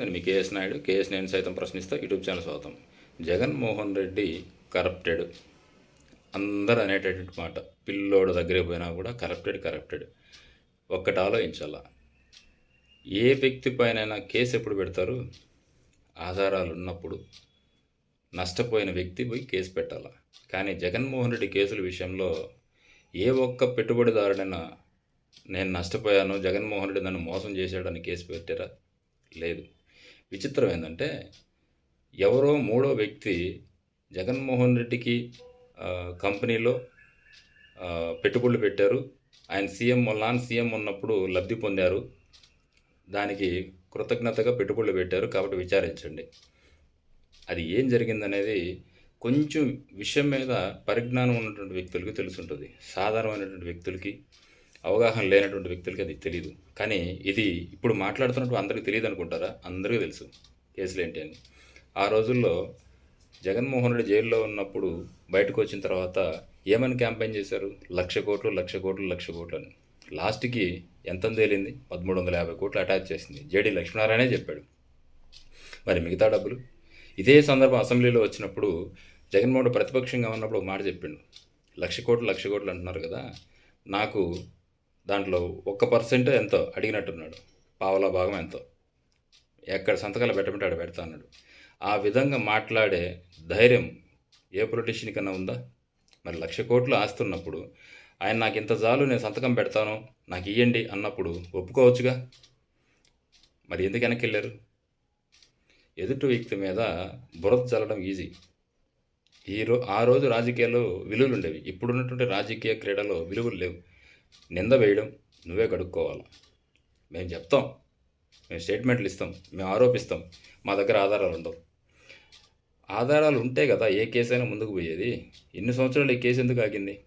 నేను మీ KS Naidu KS నేను సైతం ప్రశ్నిస్తా యూట్యూబ్ ఛానల్ స్వాగతం. జగన్మోహన్ రెడ్డి కరప్టెడ్. అందరు అనేటటువంటి మాట పిల్లోడు దగ్గరికి పోయినా కూడా కరప్టెడ్ కరప్టెడ్. ఒక్కటి ఆలోచించాల. ఏ వ్యక్తి పైన కేసు ఎప్పుడు పెడతారు? ఆధారాలు ఉన్నప్పుడు నష్టపోయిన వ్యక్తి పోయి కేసు పెట్టాల. కానీ జగన్మోహన్ రెడ్డి కేసుల విషయంలో ఏ ఒక్క పెట్టుబడిదారుడైనా నేను నష్టపోయాను జగన్మోహన్ రెడ్డి నన్ను మోసం చేశాడని కేసు పెట్టారా? లేదు. విచిత్రం ఏంటంటే ఎవరో మూడో వ్యక్తి జగన్మోహన్ రెడ్డికి కంపెనీలో పెట్టుబడులు పెట్టారు. ఆయన సీఎం నాన్ సీఎం ఉన్నప్పుడు లబ్ధి పొందారు. దానికి కృతజ్ఞతగా పెట్టుబడులు పెట్టారు కాబట్టి విచారించండి. అది ఏం జరిగిందనేది కొంచెం విషయం మీద పరిజ్ఞానం ఉన్నటువంటి వ్యక్తులకి తెలుసుంటుంది. సాధారణమైనటువంటి వ్యక్తులకి అవగాహన లేనటువంటి వ్యక్తులకి అది తెలియదు కానీ ఇది ఇప్పుడు మాట్లాడుతున్నట్టు అందరికీ తెలియదు అనుకుంటారా? అందరికీ తెలుసు కేసులు ఏంటి అని. ఆ రోజుల్లో జగన్మోహన్ రెడ్డి జైల్లో ఉన్నప్పుడు బయటకు వచ్చిన తర్వాత ఏమని క్యాంపెయిన్ చేశారు? లక్ష కోట్లు లక్ష కోట్లు లక్ష కోట్లు అని. లాస్ట్కి ఎంత తేలింది? పదమూడు వందల యాభై కోట్లు అటాచ్ చేసింది. జేడీ లక్ష్మీనారాయణే చెప్పాడు. మరి మిగతా డబ్బులు? ఇదే సందర్భం అసెంబ్లీలో వచ్చినప్పుడు జగన్మోహన్ ప్రతిపక్షంగా ఉన్నప్పుడు ఒక మాట చెప్పిండు. లక్ష కోట్లు లక్ష కోట్లు అంటున్నారు కదా? నాకు దాంట్లో ఒక్క పర్సెంట్ ఎంతో అడిగినట్టున్నాడు. పావలా భాగం ఎంతో. ఎక్కడ సంతకాలు పెట్టమంటే ఆడ పెడతా అన్నాడు. ఆ విధంగా మాట్లాడే ధైర్యం ఏ పొలిటీషియన్ కన్నా ఉందా? మరి లక్ష కోట్లు ఆస్తున్నప్పుడు ఆయన నాకు ఇంత చాలు నేను సంతకం పెడతాను నాకు ఇయ్యండి అన్నప్పుడు ఒప్పుకోవచ్చుగా? మరి ఎందుకు వెనక్కి వెళ్ళారు? ఎదుటి వ్యక్తి మీద బురద చల్లడం ఈజీ ఈ రో ఆ రోజు రాజకీయాల్లో విలువలు ఉండేవి. ఇప్పుడున్నటువంటి రాజకీయ క్రీడలో విలువలు లేవు. నింద వేయడం నువ్వే కడుక్కోవాలి. మేము చెప్తాం. మేము స్టేట్మెంట్లు ఇస్తాం. మేము ఆరోపిస్తాం. మా దగ్గర ఆధారాలు ఉండవు. ఆధారాలు ఉంటే కదా ఏ కేసు అయినా ముందుకు పోయేది. ఎన్ని సంవత్సరాలు ఈ కేసు ఎందుకు ఆగింది?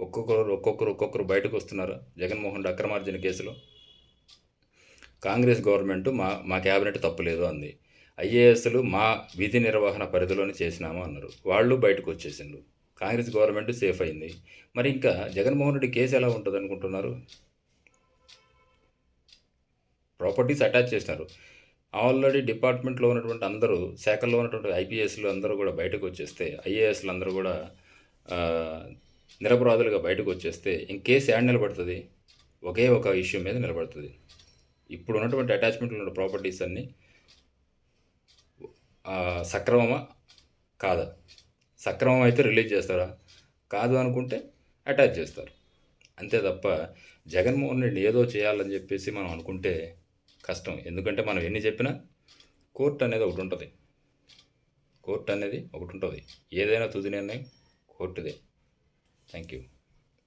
ఒక్కొక్కరు ఒక్కొక్కరు ఒక్కొక్కరు బయటకు వస్తున్నారు? జగన్మోహన్ రెడ్డి అక్రమార్జన కేసులో? కాంగ్రెస్ గవర్నమెంట్ మా మా క్యాబినెట్ తప్పులేదు అంది. ఐఏఎస్లు మా విధి నిర్వహణ పరిధిలోనే చేసినాము అన్నారు. వాళ్ళు బయటకు వచ్చేసిండ్రు. కాంగ్రెస్ గవర్నమెంట్ సేఫ్ అయింది. మరి ఇంకా జగన్మోహన్ రెడ్డి కేసు ఎలా ఉంటుంది అనుకుంటున్నారు? ప్రాపర్టీస్ అటాచ్ చేసినారు ఆల్రెడీ డిపార్ట్మెంట్లో ఉన్నటువంటి అందరూ శాఖల్లో ఉన్నటువంటి ఐపీఎస్లు అందరూ కూడా బయటకు వచ్చేస్తే ఐఏఎస్లు అందరూ కూడా నిరపరాధులుగా బయటకు వచ్చేస్తే ఇంక కేసు యాడ్ నిలబడుతుంది ఒకే ఒక ఇష్యూ మీద నిలబడుతుంది. ఇప్పుడు ఉన్నటువంటి అటాచ్మెంట్లు ఉన్న ప్రాపర్టీస్ అన్నీ సక్రమమా? కాదా? సక్రమం అయితే రిలీజ్ చేస్తారా? కాదు అనుకుంటే అటాచ్ చేస్తారు. అంతే తప్ప జగన్మోహన్ రెడ్డి ఏదో చేయాలని చెప్పేసి మనం అనుకుంటే కష్టం. ఎందుకంటే మనం ఎన్ని చెప్పినా కోర్టు అనేది ఒకటి ఉంటుంది. కోర్టు అనేది ఒకటి ఉంటుంది. ఏదైనా తుది నిర్ణయం కోర్టుదే. Thank you